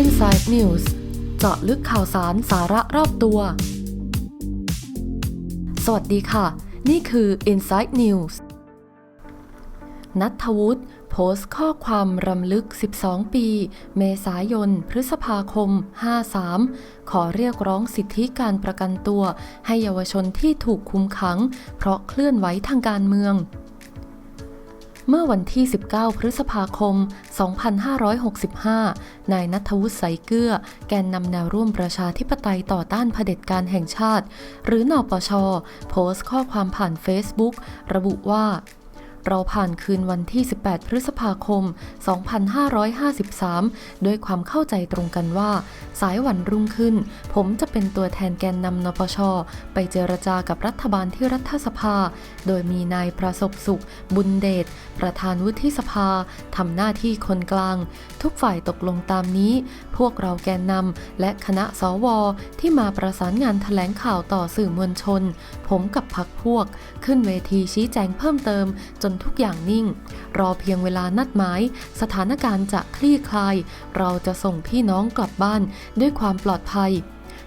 Inside News เจาะลึกข่าวสารสาระรอบตัว สวัสดีค่ะ นี่คือ Inside News นัทวุฒิโพสต์ข้อความรำลึก 12 ปี เมษายน พฤษภาคม 53 ขอเรียกร้องสิทธิการประกันตัว ให้เยาวชนที่ถูกคุมขัง เพราะเคลื่อนไหวทางการเมือง เมื่อวันที่ 19 พฤษภาคม 2565 นายนัทวุฒิใสเกื้อแกนนำแนวร่วมประชาธิปไตยต่อต้านเผด็จการแห่งชาติ หรือนอปช โพสต์ข้อความผ่าน Facebook ระบุว่า เราผ่านคืนวันที่ 18 พฤษภาคม 2553 ด้วยความเข้าใจตรงกันว่า สายวันรุ่งขึ้น ผมจะเป็นตัวแทนแกนนำนปช ไปเจรจากับรัฐบาลที่รัฐสภา โดยมีนายประสบสุข บุญเดช ประธานวุฒิสภา ทำหน้าที่คนกลาง ทุกฝ่ายตกลงตามนี้ พวกเราแกนนำและคณะสว ที่มาประสานงานแถลงข่าวต่อสื่อมวลชน ผมกับพักพวก ขึ้นเวทีชี้แจงเพิ่มเติมจนทุกอย่างนิ่ง รอเพียงเวลานัดหมาย สถานการณ์จะคลี่คลาย เราจะส่งพี่น้องกลับบ้านด้วยความปลอดภัย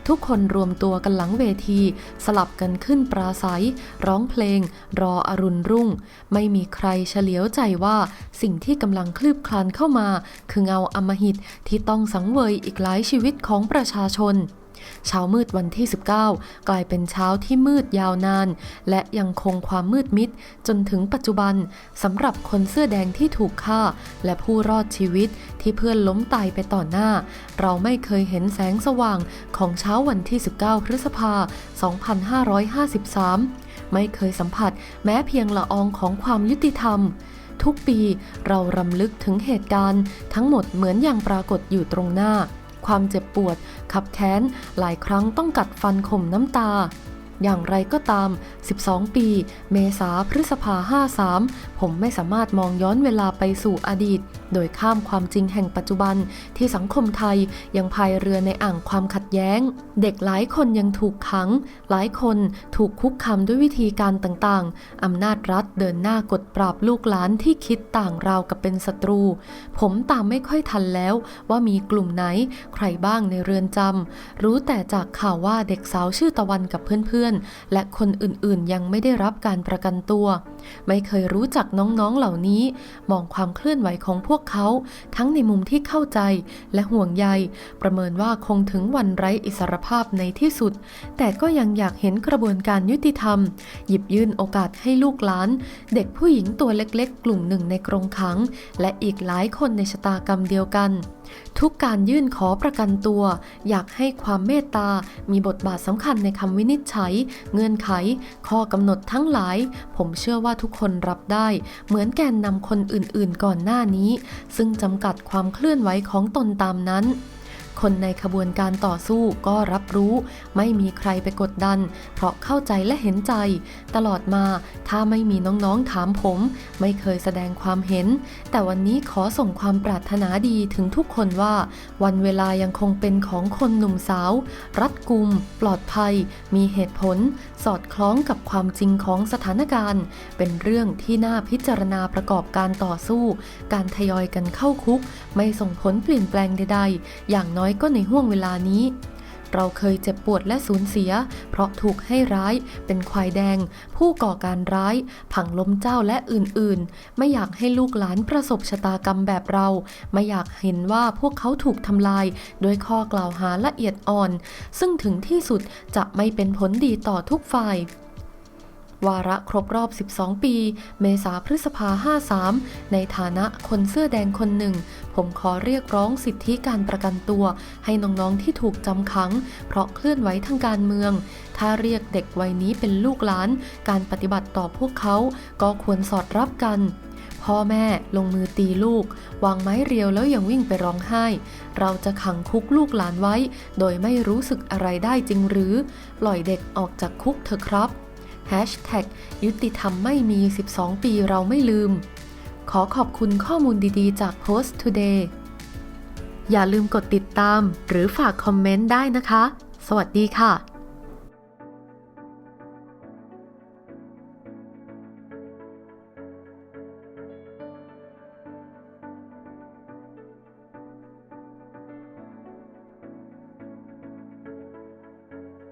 ทุกคนรวมตัวกันหลังเวที สลับกันขึ้นปราศัย ร้องเพลง รออรุณรุ่ง ไม่มีใครเฉลียวใจว่าสิ่งที่กำลังคลืบคลานเข้ามา คือเงาอมหิตที่ต้องสังเวยอีกหลายชีวิตของประชาชน เช้ามืดวันที่ 19 กลายเป็นเช้าที่มืดยาวนาน และยังคงความมืดมิดจนถึงปัจจุบันสำหรับคนเสื้อแดงที่ถูกฆ่า และผู้รอดชีวิตที่เพื่อนล้มตายไปต่อหน้า เราไม่เคยเห็นแสงสว่างของเช้าวันที่ 19 พฤษภา 2553 ไม่เคยสัมผัสแม้เพียงละอองของความยุติธรรมทุกปีเรารำลึกถึงเหตุการณ์ทั้งหมดเหมือนอย่างปรากฏอยู่ตรงหน้า ความเจ็บปวด ขับแค้น หลายครั้งต้องกัดฟันข่มน้ำตา อย่างไรก็ตาม 12 ปี เมษาพฤษภา 53 ผมไม่สามารถมองย้อนเวลาไปสู่อดีต โดยข้ามความจริงแห่งปัจจุบันที่สังคมไทยยังพายเรือในอ่างความขัดแย้ง เด็กหลายคนยังถูกขัง หลายคนถูกคุกคามด้วยวิธีการต่างๆ อำนาจรัฐเดินหน้ากดปราบลูกหลานที่คิดต่างราวกับเป็นศัตรู ผมตามไม่ค่อยทันแล้วว่ามีกลุ่มไหนใครบ้างในเรือนจำรู้แต่จากข่าวว่าเด็กสาวชื่อตะวันกับเพื่อนๆและคนอื่นๆ ยังไม่ได้รับการประกันตัว ไม่เคยรู้จักน้องๆเหล่านี้ มองความเคลื่อนไหวของพวกเขา ทั้งในมุมที่เข้าใจและห่วงใย ประเมินว่าคงถึงวันไร้อิสรภาพในที่สุด แต่ก็ยังอยากเห็นกระบวนการยุติธรรม หยิบยื่นโอกาสให้ลูกหลาน เด็กผู้หญิงตัวเล็กๆ กลุ่มหนึ่งในกรงขัง และอีกหลายคนในชะตากรรมเดียวกันทุกการยื่นขอประกันตัว อยากให้ความเมตตา มีบทบาทสำคัญในคำวินิจฉัย เงื่อนไข ข้อกำหนดทั้งหลาย ผมเชื่อว่าทุกคนรับได้เหมือนแกนนำคนอื่นๆก่อนหน้านี้ ซึ่งจำกัดความเคลื่อนไหวของตนตามนั้น คนในขบวนการต่อสู้ก็รับรู้ ไม่มีใครไปกดดัน เพราะเข้าใจและเห็นใจ ตลอดมาถ้าไม่มีน้องๆถามผม ไม่เคยแสดงความเห็น แต่วันนี้ขอส่งความปรารถนาดีถึงทุกคนว่า วันเวลายังคงเป็นของคนหนุ่มสาว รัดกุม ปลอดภัย มีเหตุผล สอดคล้องกับความจริงของสถานการณ์ เป็นเรื่องที่น่าพิจารณาประกอบการต่อสู้ การทยอยกันเข้าคุก ไม่ส่งผลเปลี่ยนแปลงใดๆ อย่างน้อยก็ในห่วงเวลานี้ เราเคยเจ็บปวดและสูญเสีย เพราะถูกให้ร้าย เป็นควายแดง ผู้ก่อการร้าย ผังล้มเจ้าและอื่นๆ ไม่อยากให้ลูกหลานประสบชะตากรรมแบบเรา ไม่อยากเห็นว่าพวกเขาถูกทำลายโดยข้อกล่าวหาละเอียดอ่อน ซึ่งถึงที่สุดจะไม่เป็นผลดีต่อทุกฝ่ายวาระครบรอบ 12 ปี เมษาพฤษภา 53 ในฐานะคนเสื้อแดงคนหนึ่ง ผมขอเรียกร้องสิทธิการประกันตัว ให้น้องๆที่ถูกจำขัง เพราะเคลื่อนไหวทางการเมือง ถ้าเรียกเด็กวัยนี้เป็นลูกหลาน การปฏิบัติต่อพวกเขาก็ควรสอดรับกันพ่อแม่ลงมือตีลูก วางไม้เรียวแล้วยังวิ่งไปร้องไห้ เราจะขังคุกลูกหลานไว้ โดยไม่รู้สึกอะไรได้จริงหรือ ปล่อยเด็กออกจากคุกเถอะครับ Hashtag ยุติธรรมไม่มี 12 ปีเราไม่ลืม อขอบคุณข้อมูลดีๆ จาก Post Today อย่าลืมกดติดตามหรือฝากคอมเมนต์ได้นะคะ สวัสดีค่ะ